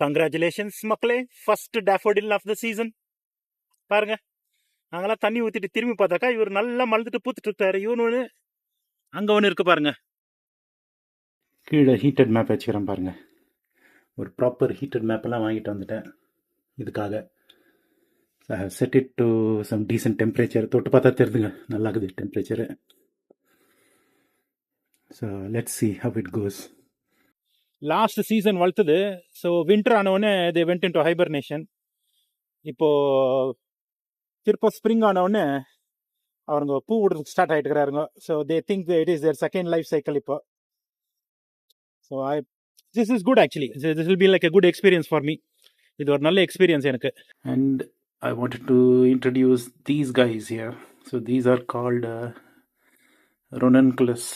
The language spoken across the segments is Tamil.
கங்க்ராச்சுலேஷன்ஸ் மக்களே. First daffodil of the season பாருங்க. நாங்களாம் தண்ணி ஊற்றிட்டு திரும்பி பார்த்தாக்கா இவர் நல்லா மலர்ந்துட்டு பூத்துட்டு இருக்காரு. இவனு ஒன்று அங்கே ஒன்று இருக்கு பாருங்க. கீழே ஹீட்டட் மேப் வச்சுக்கிறேன் பாருங்க. ஒரு ப்ராப்பர் ஹீட்டட் மேப்பெல்லாம் வாங்கிட்டு வந்துட்டேன். இதுக்காக. Set it to some decent temperature தொட்டு பார்த்தா தெரிதுங்க நல்லா இருக்குது temperature so let's see how it goes last season வளர்த்துது so winter ஆனவுடனே they went into hibernation இப்போ திருப்ப ஸ்ப்ரிங் ஆனவுடனே அவங்க பூ விடுறதுக்கு ஸ்டார்ட் ஆகிட்டு இருக்கிறாருங்க so they think it is their second life cycle இப்போ. So I this is good actually this will be like a good experience for me இது ஒரு நல்ல எக்ஸ்பீரியன்ஸ் எனக்கு. And I wanted to introduce these guys here so these are called ranunculus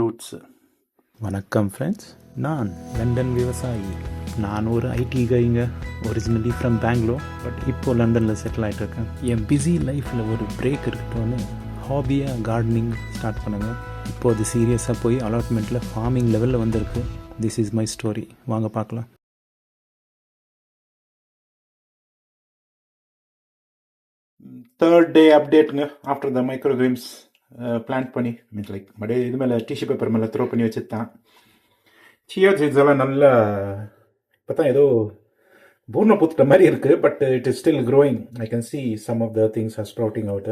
roots வணக்கம் ஃப்ரெண்ட்ஸ் நான் லண்டன் விவசாயி. நான் ஒரு ஐடி கைங்க ஒரிஜினலி ஃப்ரம் பெங்களூர் பட் இப்போது லண்டனில் செட்டில் ஆகிட்டு இருக்கேன் என் பிஸி லைஃப்பில் ஒரு பிரேக் இருக்கட்டும்னு ஹாபியாக கார்டனிங் ஸ்டார்ட் பண்ணுங்கள் இப்போது சீரியஸாக போய் அலாட்மெண்ட்டில் ஃபார்மிங் லெவலில் வந்திருக்கு. திஸ் இஸ் மை ஸ்டோரி வாங்க பார்க்கலாம். தேர்ட் டே அப்டேட்டுங்க ஆஃப்டர் த மைக்ரோகிரீம்ஸ் பிளான் பண்ணி மீன்ஸ் லைக் மறுபடியே இது மேலே டிஷ்யூ பேப்பர் மேலே த்ரோ பண்ணி வச்சுருத்தான் சியா சீட்ஸ் எல்லாம் நல்லா இப்போ தான் ஏதோ பூர்ண பூத்துட்ட மாதிரி இருக்குது but it is still growing I can see some of the things are sprouting out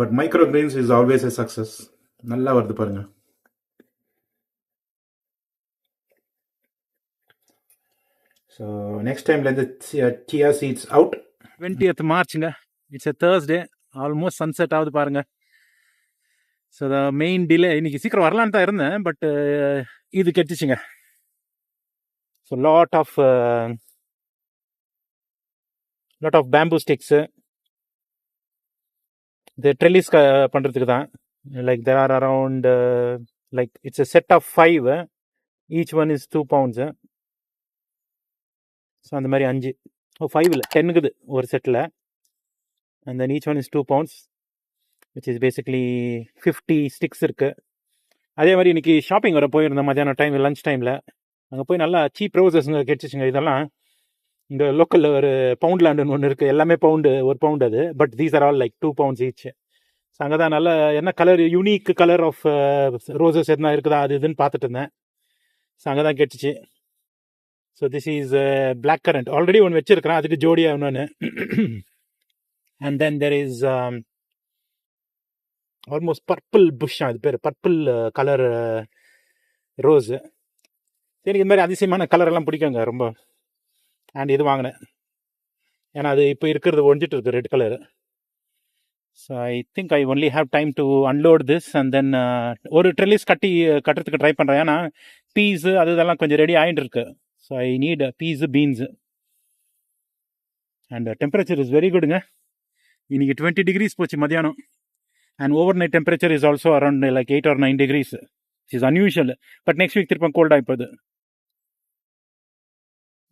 but micro greens is always a success நல்லா வருது பாருங்க. ஸோ நெக்ஸ்ட் டைம்லேருந்து chia seeds out twentieth மார்ச்சுங்க it's a Thursday almost sunset ஆகுது பாருங்க. ஸோ த மெயின் டிலே இன்னைக்கு சீக்கிரம் வரலான்னு தான் இருந்தேன் பட்டு uh, இது கெட்டுச்சுங்க. So lot of lot of bamboo sticks இது ட்ரெல்லிஸ் பண்ணுறதுக்கு தான். Like there are around like it's a set of five each one is two pounds so அந்த மாதிரி அஞ்சு. Oh, ஓ ஃபைவ் இல்லை. டென்னுக்குது ஒரு settle and then each one is two pounds which is basically fifty sticks இருக்குது அதே மாதிரி இன்றைக்கி ஷாப்பிங் வர போயிருந்தேன் மத்தியானம் டைம் லஞ்ச் டைமில் அங்கே போய் நல்லா சீப் ரோசஸ்ங்க கிடச்சிச்சுங்க இதெல்லாம். இங்கே லோக்கலில் ஒரு பவுண்ட் லேண்டுன்னு ஒன்று இருக்குது எல்லாமே பவுண்டு ஒரு பவுண்ட் அது. But these are all like two pounds each so அங்கே தான் நல்ல என்ன colour unique colour of roses எதுனா இருக்குதா அது இதுன்னு பார்த்துட்டு இருந்தேன். ஸோ அங்கே தான் கிடைச்சிச்சு. So this is black currant already ஒன்று வச்சுருக்கிறேன் அதுக்கு ஜோடியாக இன்னொன்று and then there is almost purple புஷ்ஷா இது பேர். பர்பிள் கலர் ரோஸு எனக்கு இந்த மாதிரி அதிசயமான கலரெல்லாம் பிடிக்குங்க ரொம்ப. அண்ட் இது வாங்கினேன். ஏன்னா அது இப்போ இருக்கிறது ஒழிஞ்சிட்டு இருக்கு red colour so I think I only have time to unload this and then ஒரு ட்ரெல்லிஸ் கட்டி கட்டுறதுக்கு ட்ரை பண்ணுறேன் ஏன்னா பீஸு அது இதெல்லாம் கொஞ்சம் ரெடி ஆகிட்டு இருக்கு. So I need peas beans and temperature is very குடுங்க இன்றைக்கி டுவெண்ட்டி டிகிரிஸ் போச்சு மதியானம் and overnight temperature is also around like eight or nine degrees is unusual but next week திருப்பம் கோல்ட் ஆகிப்போது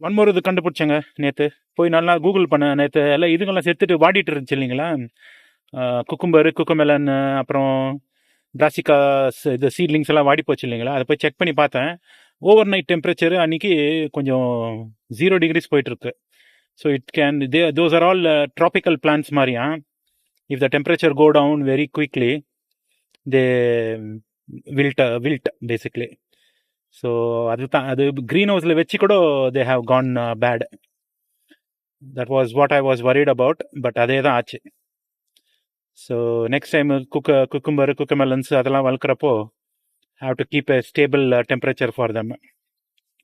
ஒன் மோர் இது கண்டுபிடிச்சேங்க நேற்று போய் நல்லா கூகுள் பண்ணேன் நேற்று எல்லாம் இதுங்கெல்லாம் சேர்த்துட்டு வாடிட்டு இருந்துச்சு இல்லைங்களா? குக்கும்பர் குக்குமெலன் அப்புறம் பிராசிகா இது சீட்லிங்ஸ் எல்லாம் வாடி போச்சு இல்லைங்களா? அதை போய் செக் பண்ணி பார்த்தேன். ஓவர் நைட் டெம்பரேச்சர் அன்றைக்கி கொஞ்சம் ஜீரோ டிகிரிஸ் போயிட்டுருக்கு so it can they those are all tropical plants மாதிரியா? If the temperature go down very quickly, they wilt wilt basically so அதுதான் அது க்ரீன் ஹவுஸில் வச்சு கூட they have gone bad that was what I was worried about but அதே தான் ஆச்சு. ஸோ நெக்ஸ்ட் டைம் குக்க குக்கும்பர் குக்கமெலன்ஸ் அதெல்லாம் வளர்க்குறப்போ have to keep a stable temperature for them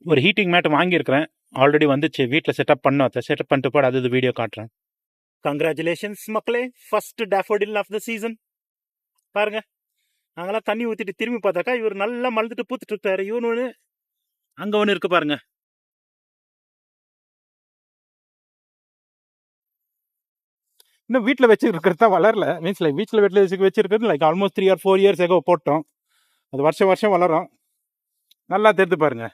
ஒரு ஹீட்டிங் மேட் வாங்கியிருக்கிறேன். ஆல்ரெடி வந்துச்சு. வீட்டில் செட்டப் பண்ணோம். அதை செட்டப் பண்ணிட்டு போட அது வீடியோ காட்டுறேன். கங்க்ராச்சுலேஷன்ஸ் மக்களே. First daffodil of the season பாருங்க. நாங்களாம் தண்ணி ஊற்றிட்டு திரும்பி பார்த்தாக்கா இவர் நல்லா மலர்ந்துட்டு பூத்துட்டு இருக்காரு. இவனு ஒன்று அங்கே ஒன்று இருக்கு பாருங்க. இன்னும் வீட்டில் வச்சுருக்கிறது தான் வளரல. மீன்ஸ் லைக் வீட்டில் வீட்டில் வச்சு வச்சுருக்கிறது like almost three or four years ago போட்டோம். அது வருஷம் வருஷம் வளரும். நல்லா தெரிந்து பாருங்க.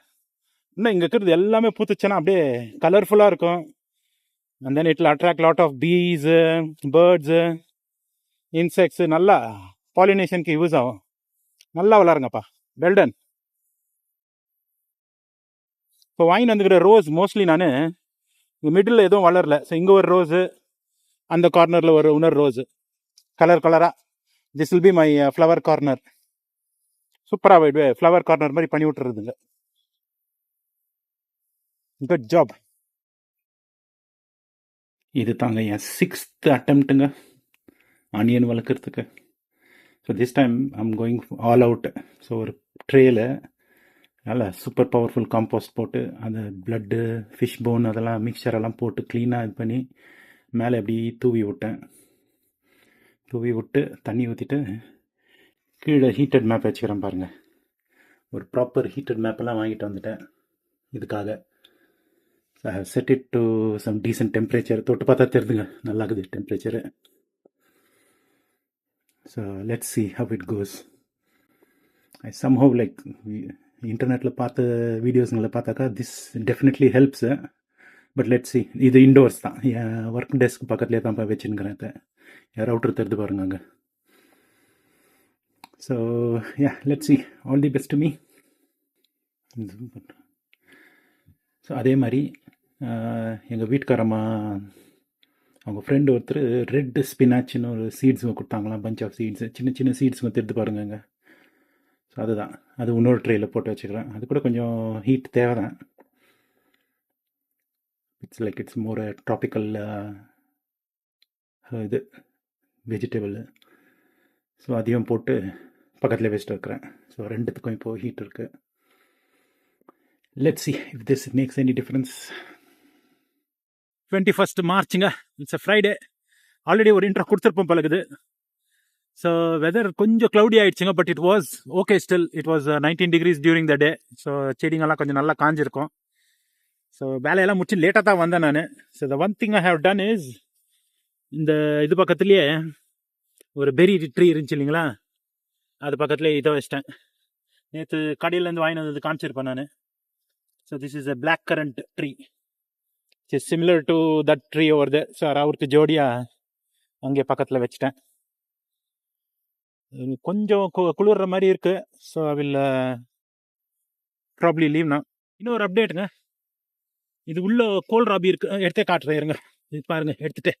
இன்னும் இங்கே இருக்கிறது எல்லாமே பூத்துச்சுன்னா அப்படியே கலர்ஃபுல்லாக இருக்கும். And then it'll attract lot of bees birds insects நல்லா பாலினேஷனுக்கு யூஸ் ஆகும். நல்லா வளருங்கப்பா. வெல்டன் இப்போ வாங்கி வந்துக்கிற ரோஸ் மோஸ்ட்லி நான் இங்கே மிடில் எதுவும் வளரல. ஸோ இங்கே ஒரு ரோஸு அந்த கார்னரில் ஒரு இன்னொரு ரோஸு கலர் கலராக this will be my flower corner சூப்பராக ஃப்ளவர் கார்னர் மாதிரி பண்ணி விட்டுறதுங்க. குட் ஜாப் இது தாங்க என் சிக்ஸ்த் அட்டம்ப்ட்டுங்க ஆனியன் வளர்க்குறதுக்கு. So this time I'm going all out so ஒரு ட்ரேயில் நல்லா சூப்பர் பவர்ஃபுல் காம்போஸ்ட் போட்டு அந்த பிளட்டு ஃபிஷ் போன் அதெல்லாம் மிக்சர் எல்லாம் போட்டு க்ளீனாக இது பண்ணி மேலே அப்படி தூவி விட்டேன். தூவி விட்டு தண்ணி ஊற்றிட்டு கீழே ஹீட்டட் மேப் வச்சுக்கிறேன் பாருங்கள் ஒரு ப்ராப்பர் ஹீட்டட் மேப்பெல்லாம் வாங்கிட்டு வந்துட்டேன். இதுக்காக. Set it to some decent temperature தொட்டு பார்த்தா தெரிதுங்க நல்லா இருக்குது temperature so let see how it goes I somehow like இன்டர்நெட்டில் பார்த்த வீடியோஸுங்களை பார்த்தாக்கா this definitely helps but let see இது இண்டோர்ஸ் தான். என் ஒர்க் டெஸ்க் பக்கத்துலேயே தான் போய் வச்சுருக்கிறேன் இதை என் ரவுட்ரு தெரிந்து பாருங்க அங்கே. So yeah let see all the best me so அதே மாதிரி எங்கள் வீட்டுக்காரம்மா அவங்க ஃப்ரெண்டு ஒருத்தர் ரெட் ஸ்பினாச்னு ஒரு சீட்ஸுங்க கொடுத்தாங்களாம் பஞ்ச் ஆஃப் சீட்ஸு சின்ன சின்ன சீட்ஸுங்க தெரிந்து பாருங்கங்க. ஸோ அதுதான். அது இன்னொரு ட்ரேயில் போட்டு வச்சுக்கிறேன். அது கூட கொஞ்சம் ஹீட் தேவை தான் it's like it's more tropical இது வெஜிடபிள் ஸோ அதையும் போட்டு பக்கத்தில் வச்சுட்டு இருக்கிறேன். ஸோ ரெண்டுத்துக்கும் இப்போது ஹீட் இருக்குது let see if this makes any difference twenty first மார்ச்சுங்க it's a Friday already ஒரு இன்ட்ரோ கொடுத்துருப்போம் பழகுது. ஸோ வெதர் கொஞ்சம் க்ளவுடி ஆயிடுச்சுங்க but it was okay still it was nineteen degrees during the day so செடிங்கெல்லாம் கொஞ்சம் நல்லா காஞ்சிருக்கும். ஸோ வேலையெல்லாம் முடிச்சு லேட்டாக தான் வந்தேன் நான். So the one thing I have done is இந்த இது பக்கத்துலேயே ஒரு பெரி ட்ரீ இருந்துச்சு இல்லைங்களா? அது பக்கத்துலேயே இதை வச்சிட்டேன். நேற்று கடையிலேருந்து வாங்கினது காமிச்சிருப்பேன் நான். So this is a black currant tree it's similar to that tree over the so அவருக்கு ஜோடியாக அங்கே பக்கத்தில் வச்சுட்டேன். கொஞ்சம் கு- குளிர்ற மாதிரி இருக்கு. ஸோ ஐ வில் ப்ராப்ளி லீவ்னா இன்னொரு அப்டேட்டுங்க இது உள்ள கோல் ராபி இருக்கு. எடுத்தே காட்டுறேன் இருங்க. இது பாருங்க எடுத்துட்டு.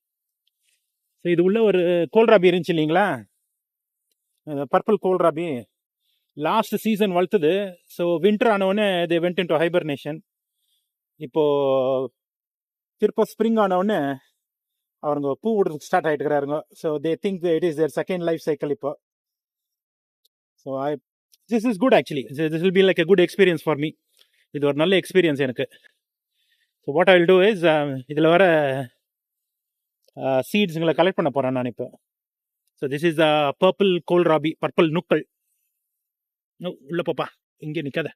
ஸோ இது உள்ள ஒரு கோல் ராபி இருந்துச்சு இல்லைங்களா? Purple kohlrabi. லாஸ்ட் சீசன் வளர்த்துது. ஸோ வின்டர் ஆனவுடனே they went into hibernation இப்போ திருப்ப ஸ்ப்ரிங் ஆனவுடனே அவங்க பூ விடுறதுக்கு ஸ்டார்ட் ஆகிட்டு இருக்கிறாருங்க so they think it is their second life cycle இப்போ. So I this is good actually this will be like a good experience for me இது ஒரு நல்ல எக்ஸ்பீரியன்ஸ் எனக்கு. So what I will do is இதில் வர uh, சீட்ஸுங்களை கலெக்ட் பண்ண போகிறேன் நான் இப்போ. So this is the purple kohlrabi purple நுக்கள் உள்ள போப்பா. இங்கே நிற்காத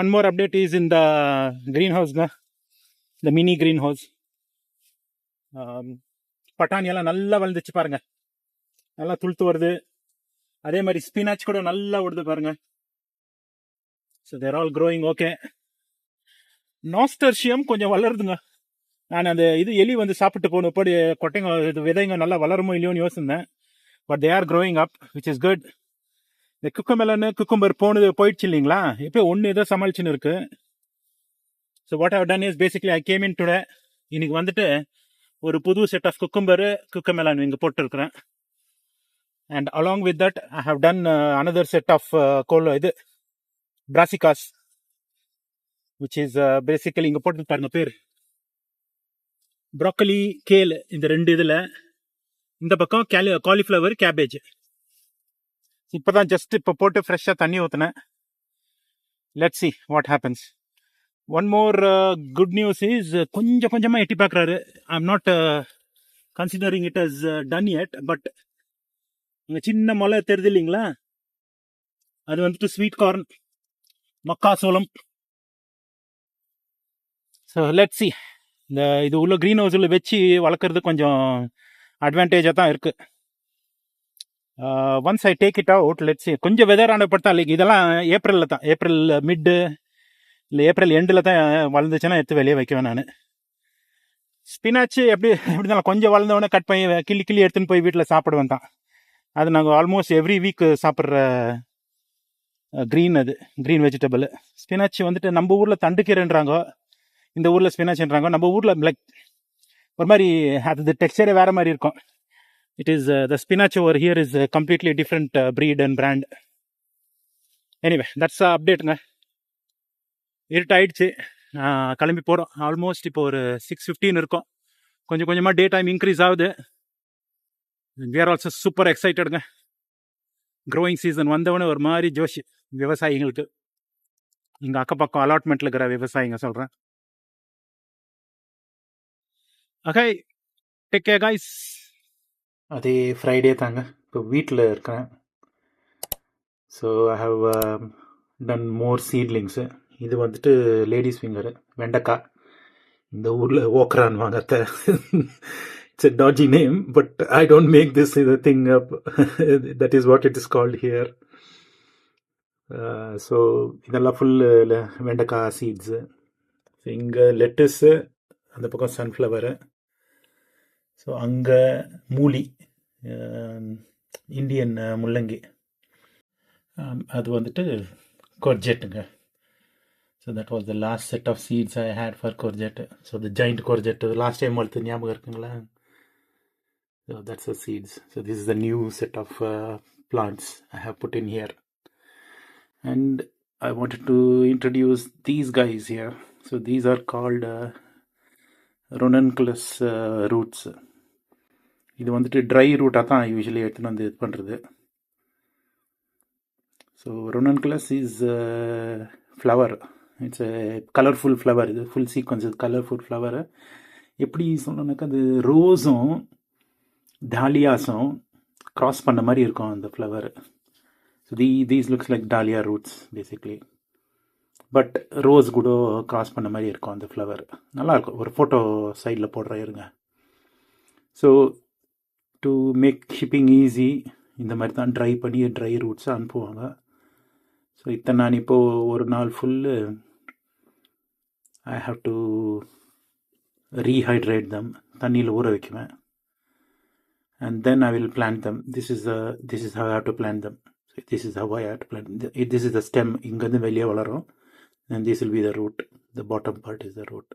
one more update is in the house ஹவுஸ்ங்க இந்த மினி கிரீன் ஹவுஸ் பட்டாணி எல்லாம் நல்லா வளர்ந்துச்சு பாருங்க. நல்லா துளுத்து வருது. அதே மாதிரி ஸ்பினாச் கூட நல்லா விடுது பாருங்க. So they're all growing okay nasturtium கொஞ்சம் வளருதுங்க. நான் அந்த இது எலி வந்து சாப்பிட்டு போன படி கொட்டைங்க இது விதைங்க நல்லா வளருமோ இல்லையோன்னு யோசிந்தேன். But they are growing up which is good இந்த குக்கமெலன்னு குக்கும்பர் போனது போயிடுச்சு இல்லைங்களா? இப்போ ஒன்று ஏதோ சமாளிச்சுன்னு இருக்கு. So what have done is basically I came in today இன்னைக்கு வந்துட்டு ஒரு புது செட் ஆஃப் குக்கும்பரு குக்கமெலான் இங்கே போட்டிருக்கிறேன். And along with that I have done another set of kohl இது பிராசிகாஸ் விச் இஸ் பேசிக்கலி இங்கே போட்டு பாருங்க பேர். ப்ராக்கலி கேல் இந்த ரெண்டு இதில் இந்த பக்கம் கேலி காலிஃப்ளவர் கேபேஜ் இப்போ தான் ஜஸ்ட் இப்போ போட்டு ஃப்ரெஷ்ஷாக தண்ணி ஊற்றினேன் let see what happens one more good news is கொஞ்சம் கொஞ்சமாக எட்டி பார்க்குறாரு I am not considering it as done yet but இங்கே சின்ன மலை தெரியுது இல்லைங்களா? அது வந்துட்டு ஸ்வீட் கார்ன் மக்காசோளம் ஸோ லெட் சி இந்த இது உள்ள க்ரீன் ஹவுஸில் வச்சு வளர்க்குறது கொஞ்சம் அட்வான்டேஜாக தான் இருக்குது once I take it out let's கொஞ்சம் வெதர் ஆனப்படுத்தா லைக் இதெல்லாம் ஏப்ரலில் தான். ஏப்ரல் மிட்டு இல்லை ஏப்ரல் எண்டில் தான் வளர்ந்துச்சுன்னா எடுத்து வெளியே வைக்குவேன் நான். ஸ்பினாச்சு எப்படி எப்படி இருந்தாலும் கொஞ்சம் வளர்ந்தவொடனே கட் பண்ணி கிள்ளி கிள்ளி எடுத்துன்னு போய் வீட்டில் சாப்பிடுவேன் தான். அது நாங்கள் ஆல்மோஸ்ட் எவ்ரி வீக் சாப்பிட்ற க்ரீன் அது க்ரீன் வெஜிடபிள் ஸ்பினாச்சு வந்துட்டு நம்ம ஊரில் தண்டுக்கீரைன்றாங்க இந்த ஊரில் ஸ்பினாச்ன்றாங்க நம்ம ஊரில் லைக் ஒரு மாதிரி அது டெக்ஸ்டரே வேறு மாதிரி இருக்கும். It is the spinach over here is completely different breed and brand anyway that's அப்டேட்டுங்க இருட்டாயிடுச்சு. கிளம்பி போகிறோம் ஆல்மோஸ்ட் இப்போ ஒரு சிக்ஸ் ஃபிஃப்டீன் இருக்கும். கொஞ்சம் கொஞ்சமாக டே டைம் இன்க்ரீஸ் ஆகுது. வி ஆர் ஆல்சோ சூப்பர் எக்ஸைட்டடுங்க க்ரோயிங் சீசன் வந்தவொடனே ஒரு மாதிரி ஜோஷ் விவசாயிங்களுக்கு இங்கே அக்கப்பக்கம் அலாட்மெண்ட்டில் இருக்கிற விவசாயிங்க சொல்கிறேன் ஓகே டேக் கேர் காய்ஸ் அதே ஃப்ரைடே தாங்க. இப்போ வீட்டில் இருக்கிறேன். So I have done more seedlings இது வந்துட்டு லேடிஸ் ஃபிங்கரு வெண்டைக்காய். இந்த ஊரில் ஓக்ரான் வாங்கத்த it's a dodgy name but I don't make this இது thing up that is what it is called here so இதெல்லாம் ஃபுல்லு வெண்டைக்காய் சீட்ஸு இங்கே லெட்டஸு அந்த பக்கம் சன்ஃப்ளவரு ஸோ அங்கே மூலி இந்தியன் முள்ளங்கி. அது வந்துட்டு கொர்ஜெட்டுங்க so that was the last set of seeds I had for courgette so the giant courgette last time வளர்த்து ஞாபகம் இருக்குங்களா? So that's a seeds so this is the new set of plants I have put in here and I wanted to introduce these guys here so these are called ranunculus roots இது வந்துட்டு ட்ரை ரூட்டாக தான் யூஸ்வலி எடுத்துன்னு வந்து இது பண்ணுறது so ranunculus is flower it's a colourful flower இது ஃபுல் சீக்வன்ஸ் இது கலர்ஃபுல் ஃப்ளவரு எப்படி சொல்லணுனாக்கா அது ரோஸும் டாலியாஸும் க்ராஸ் பண்ண மாதிரி இருக்கும் அந்த flower so the these looks like dahlia roots basically but rose கூட க்ராஸ் பண்ண மாதிரி இருக்கும் அந்த ஃப்ளவர் நல்லாயிருக்கும் ஒரு ஃபோட்டோ சைடில் போடுற இருங்க. So to make shipping easy இந்த மாதிரி தான் ட்ரை பண்ணி ட்ரை ரூட்ஸை அனுப்புவாங்க. ஸோ இத்தனை நான் இப்போது ஒரு நாள் full I have to rehydrate them தண்ணியில் ஊற வைக்குவேன். And then I will plant them this is the this is how how to plant them this is how I have to plant this is the stem இங்கேருந்து வெளியே வளரும். And this will be the root the bottom part is the root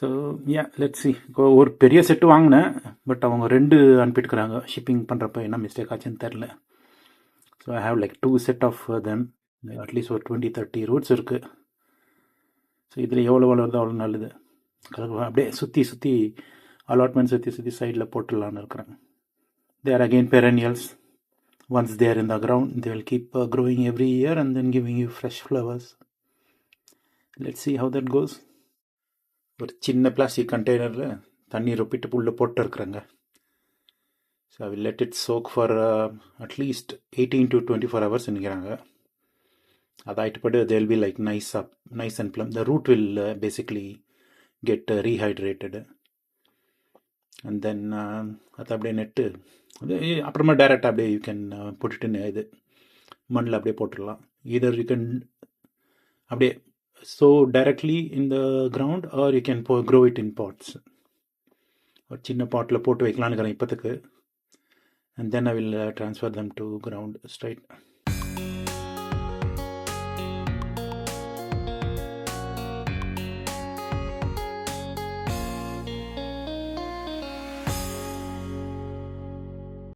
so yeah let see இப்போ ஒரு பெரிய செட்டு வாங்கினேன். பட் அவங்க ரெண்டு அனுப்பிட்டுக்கிறாங்க. ஷிப்பிங் பண்ணுறப்ப என்ன மிஸ்டேக் ஆச்சுன்னு தெரில so I have like two set of them at least ஒரு டுவெண்ட்டி தேர்ட்டி ரூட்ஸ் இருக்குது ஸோ இதில் எவ்வளோ வளருதோ அவ்வளோ நல்லது. அப்படியே சுற்றி சுற்றி அலாட்மெண்ட் சுற்றி சுற்றி சைடில் போட்டுடலான்னு இருக்கிறேன். There again perennials once there in the ground they will keep growing every year and then giving you fresh flowers let see how that goes ஒரு சின்ன பிளாஸ்டிக் கண்டெய்னரில் தண்ணி ரொப்பிட்டு உள்ளே போட்டு இருக்கிறேங்க so I will let it soak for at least eighteen to twenty four hours நினைக்கிறாங்க அதாயிட்டு they'll be like nice up nice and plump the root will basically get rehydrated and then அது அப்படியே நெட்டு அது அப்புறமா டைரெக்டாக அப்படியே யூ கேன் போட்டுட்டு இது. மண்ணில் அப்படியே போட்டுடலாம். இதர் யூ கேன் அப்படியே so directly in the ground or you can pour, grow it in pots. ஒரு சின்ன பாட்டில் போட்டு வைக்கலான்னு இருக்கிறேன் இப்போத்துக்கு and then I will transfer them to ground straight